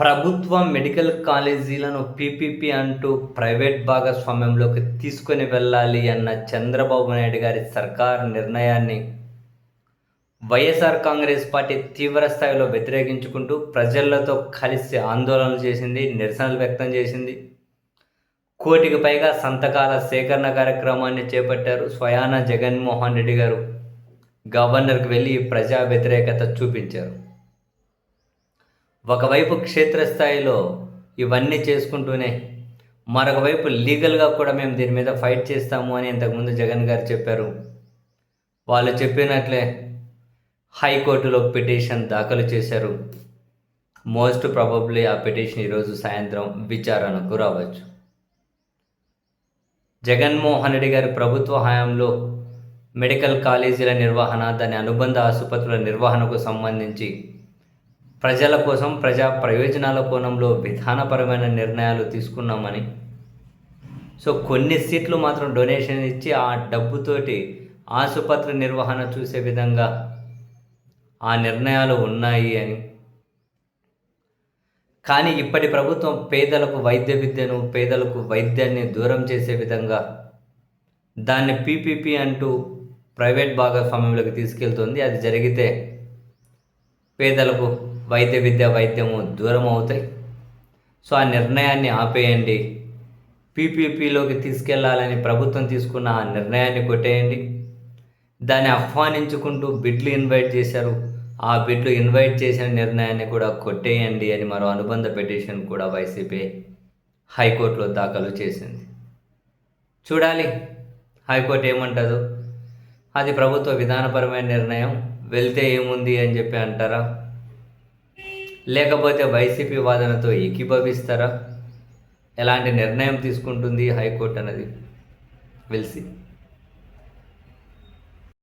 ప్రభుత్వ మెడికల్ కాలేజీలను పీపీపీ అంటూ ప్రైవేట్ భాగస్వామ్యంలోకి తీసుకొని వెళ్ళాలి అన్న చంద్రబాబు నాయుడు గారి సర్కార్ నిర్ణయాన్ని వైఎస్ఆర్ కాంగ్రెస్ పార్టీ తీవ్ర స్థాయిలో వ్యతిరేకించుకుంటూ ప్రజలతో కలిసి ఆందోళనలు చేసింది నిరసనలు వ్యక్తం చేసింది. కోటికి పైగా సంతకాల సేకరణ కార్యక్రమాన్ని చేపట్టారు స్వయాన జగన్మోహన్ రెడ్డి గారు. గవర్నర్కి వెళ్ళి ప్రజా వ్యతిరేకత చూపించారు. ఒకవైపు క్షేత్రస్థాయిలో ఇవన్నీ చేసుకుంటూనే మరొక వైపు లీగల్గా కూడా మేము దీని మీద ఫైట్ చేస్తాము అని ఇంతకుముందు జగన్ గారు చెప్పారు. వాళ్ళు చెప్పినట్లే హైకోర్టులో పిటిషన్ దాఖలు చేశారు. మోస్ట్ ప్రాబబ్లీ ఆ పిటిషన్ ఈరోజు సాయంత్రం విచారణకు రావచ్చు. జగన్మోహన్ రెడ్డి గారి ప్రభుత్వ హయాంలో మెడికల్ కాలేజీల నిర్వహణ దాని అనుబంధ ఆసుపత్రుల నిర్వహణకు సంబంధించి ప్రజల కోసం ప్రజా ప్రయోజనాల కోణంలో విధానపరమైన నిర్ణయాలు తీసుకున్నామని. సో కొన్ని సీట్లు మాత్రం డొనేషన్ ఇచ్చి ఆ డబ్బుతోటి ఆసుపత్రి నిర్వహణ చూసే విధంగా ఆ నిర్ణయాలు ఉన్నాయి అని. కానీ ఇప్పటి ప్రభుత్వం పేదలకు వైద్య విద్యను పేదలకు వైద్యాన్ని దూరం చేసే విధంగా దాన్ని పీపీపీ అంటూ ప్రైవేట్ భాగస్వామ్యంలోకి తీసుకెళ్తుంది. అది జరిగితే పేదలకు వైద్య విద్య వైద్యము దూరం అవుతాయి సో ఆ నిర్ణయాన్ని ఆపేయండి. పీపీపీలోకి తీసుకెళ్ళాలని ప్రభుత్వం తీసుకున్న ఆ నిర్ణయాన్ని కొట్టేయండి. దాన్ని ఆహ్వానించుకుంటూ బిడ్లు ఇన్వైట్ చేశారు. ఆ బిడ్లు ఇన్వైట్ చేసిన నిర్ణయాన్ని కూడా కొట్టేయండి అని మరో అనుబంధ పిటిషన్ కూడా వైసీపీ హైకోర్టులో దాఖలు చేసింది. చూడాలి హైకోర్టు ఏమంటుందో. అది ప్రభుత్వ విధానపరమైన నిర్ణయం. వెళ్తే ఏముంది అని చెప్పి అంటారా? లేకపోతే వైసీపీ వాదనతో ఏకీభవిస్తారా? ఎలాంటి నిర్ణయం తీసుకుంటుంది హైకోర్టు అన్నది? వెల్సి